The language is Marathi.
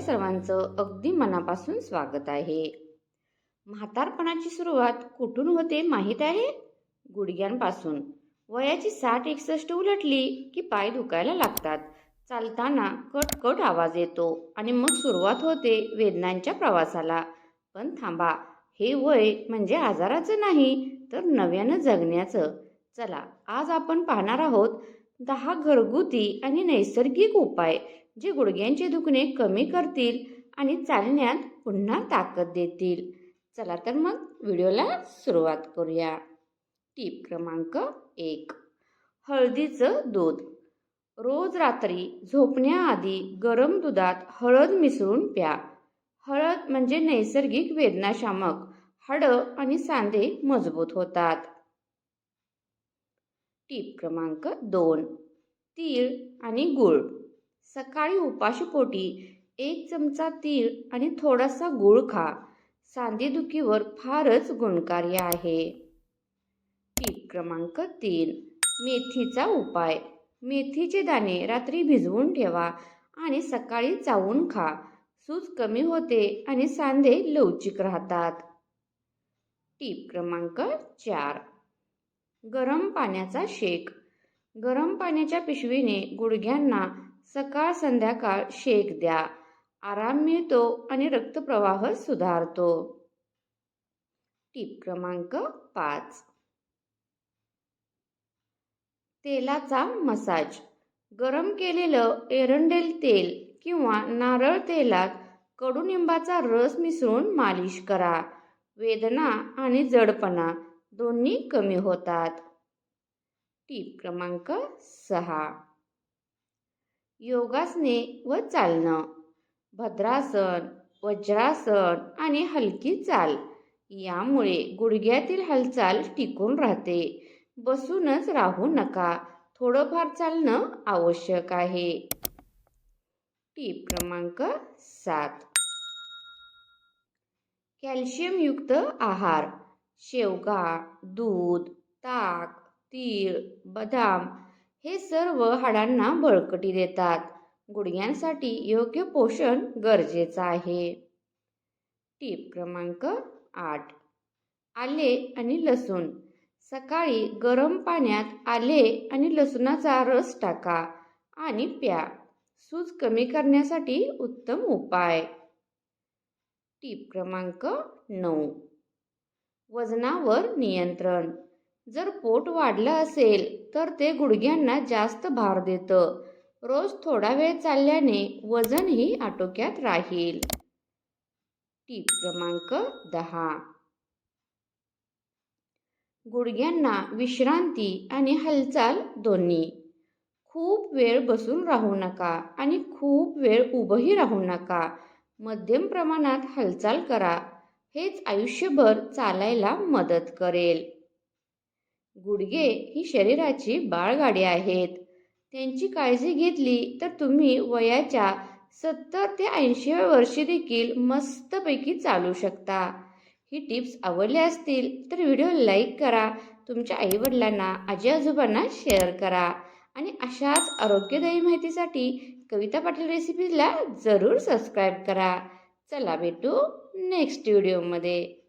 सर्वांचं अगदी मनापासून स्वागत आहे. म्हातारपणाची सुरुवात कुठून होते माहीत आहे? गुडघ्यांपासून. वयाची साठ एकसष्ट उलटली की पाय दुखायला लागतात. चालताना कटकट आवाज येतो आणि मग सुरुवात होते वेदनांच्या प्रवासाला. पण थांबा हे वय म्हणजे आजाराचं नाही तर नव्यानं जगण्याचं. चला आज आपण पाहणार आहोत दहा घरगुती आणि नैसर्गिक उपाय जे गुडघ्यांचे दुखणे कमी करतील आणि चालण्यात पुन्हा ताकद देतील. चला तर मग व्हिडिओला सुरुवात करूया. टीप क्रमांक एक. हळदीचं दूध. रोज रात्री झोपण्याआधी गरम दुधात हळद मिसळून प्या. हळद म्हणजे नैसर्गिक वेदनाशामक हाडं आणि सांधे मजबूत होतात. टीप क्रमांक दोन. तीळ आणि गूळ. सकाळी उपाशीपोटी एक चमचा तीळ आणि थोडासा गूळ खा. सांधेदुखीवर फारच गुणकारी आहे. टीप क्रमांक तीन. मेथीचा उपाय. मेथीचे दाणे रात्री भिजवून ठेवा आणि सकाळी चावून खा. सूज कमी होते आणि सांधे लवचिक राहतात. टीप क्रमांक चार. गरम पाण्याचा शेक. गरम पाण्याच्या पिशवीने गुडघ्यांना सकाळ संध्याकाळ शेक द्या. आराम मिळतो आणि रक्तप्रवाह सुधारतो. टीप क्रमांक पाच. तेलाचा मसाज. गरम केलेलं एरंडेल तेल किंवा नारळ तेलात कडुनिंबाचा रस मिसळून मालिश करा. वेदना आणि जडपणा दोन्ही कमी होतात. टीप क्रमांक सहा. योगासने व चालणं. भद्रासन वज्रासन आणि हलकी चाल यामुळे गुडघ्यातील हालचाल टिकून राहते. बसूनच राहू नका. थोडंफार चालणं आवश्यक आहे. टीप क्रमांक सात. कॅल्शियमयुक्त आहार. शेवगा दूध ताक तीळ बदाम हे सर्व हाडांना बळकटी देतात. गुडघ्यांसाठी योग्य पोषण गरजेचं आहे. टीप क्रमांक आठ. आले आणि लसूण. सकाळी गरम पाण्यात आले आणि लसूणाचा रस टाका आणि प्या. सूज कमी करण्यासाठी उत्तम उपाय. टीप क्रमांक नऊ. वजनावर नियंत्रण. जर पोट वाढलं असेल तर ते गुडघ्यांना जास्त भार देतं. रोज थोडा वेळ चालल्याने वजनही आटोक्यात राहील. टीप क्रमांक दहा. गुडघ्यांना विश्रांती आणि हालचाल दोन्ही. खूप वेळ बसून राहू नका आणि खूप वेळ उभंही राहू नका. मध्यम प्रमाणात हालचाल करा. हेच आयुष्यभर चालायला मदत करेल. गुडघे ही शरीराची बाळगाडी आहेत. त्यांची काळजी घेतली तर तुम्ही वयाच्या सत्तर ते ऐंशी वर्षी देखील मस्तपैकी चालू शकता. ही टिप्स आवडल्या असतील तर व्हिडिओ लाईक करा तुमच्या आईवडिलांना आजी आजोबांना शेअर करा आणि अशाच आरोग्यदायी माहितीसाठी कविता पाटील रेसिपीजला जरूर सबस्क्राईब करा. चला भेटू नेक्स्ट व्हिडिओमध्ये